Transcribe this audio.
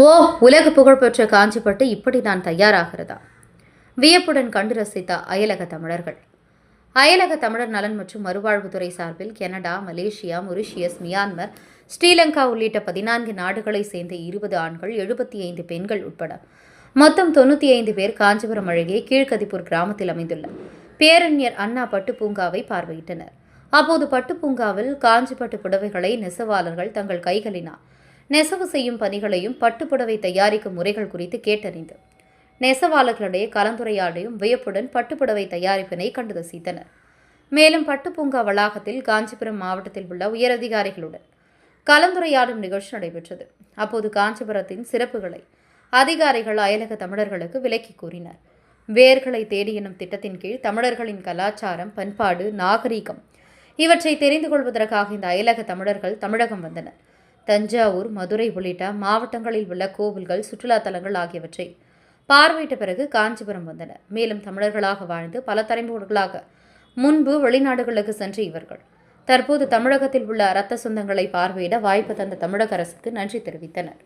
ஓ உலக புகழ்பெற்ற காஞ்சிப்பட்டு இப்படி நான் தயாராகிறதா? வியப்புடன் கண்டு ரசித்த அயலக தமிழர்கள். அயலக தமிழர் நலன் மற்றும் மறுவாழ்வுத்துறை சார்பில் Canada Malaysia Mauritius Myanmar Sri Lanka உள்ளிட்ட பதினான்கு நாடுகளைச் சேர்ந்த இருபது ஆண்கள் எழுபத்தி ஐந்து பெண்கள் உட்பட மொத்தம் தொண்ணூற்றி ஐந்து பேர் காஞ்சிபுரம் அழகே கீழ்கதிப்பூர் கிராமத்தில் அமைந்துள்ள பேரறிஞர் அண்ணா பட்டு பூங்காவை பார்வையிட்டனர். அப்போது பட்டு பூங்காவில் காஞ்சிப்பட்டு புடவைகளை நெசவாளர்கள் தங்கள் கைகளினால் நெசவு செய்யும் பணிகளையும் பட்டுப்புடவை தயாரிக்கும் முறைகள் குறித்து கேட்டறிந்து நெசவாளர்களிடையே கலந்துரையாடியும் வியப்புடன் பட்டுப்புடவை தயாரிப்பினை கண்டு ரசித்தனர். மேலும் பட்டுப்பூங்கா வளாகத்தில் காஞ்சிபுரம் மாவட்டத்தில் உள்ள உயரதிகாரிகளுடன் கலந்துரையாடும் நிகழ்ச்சி நடைபெற்றது. அப்போது காஞ்சிபுரத்தின் சிறப்புகளை அதிகாரிகள் அயலக தமிழர்களுக்கு விலக்கி கூறினர். வேர்களை தேடி எனும் திட்டத்தின் கீழ் தமிழர்களின் கலாச்சாரம் பண்பாடு நாகரீகம் இவற்றை தெரிந்து கொள்வதற்காக இந்த அயலக தமிழர்கள் தமிழகம் வந்தனர். தஞ்சாவூர் மதுரை உள்ளிட்ட மாவட்டங்களில் உள்ள கோவில்கள் சுற்றுலா தலங்கள் ஆகியவற்றை பார்வையிட்ட பிறகு காஞ்சிபுரம் வந்தனர். மேலும் தமிழர்களாக வாழ்ந்து பல தலைமுறைகளாக முன்பு வெளிநாடுகளுக்கு சென்ற இவர்கள். தற்போது தமிழகத்தில் உள்ள இரத்த சொந்தங்களை பார்வையிட வாய்ப்பு தந்த தமிழக அரசுக்கு நன்றி தெரிவித்தனர்.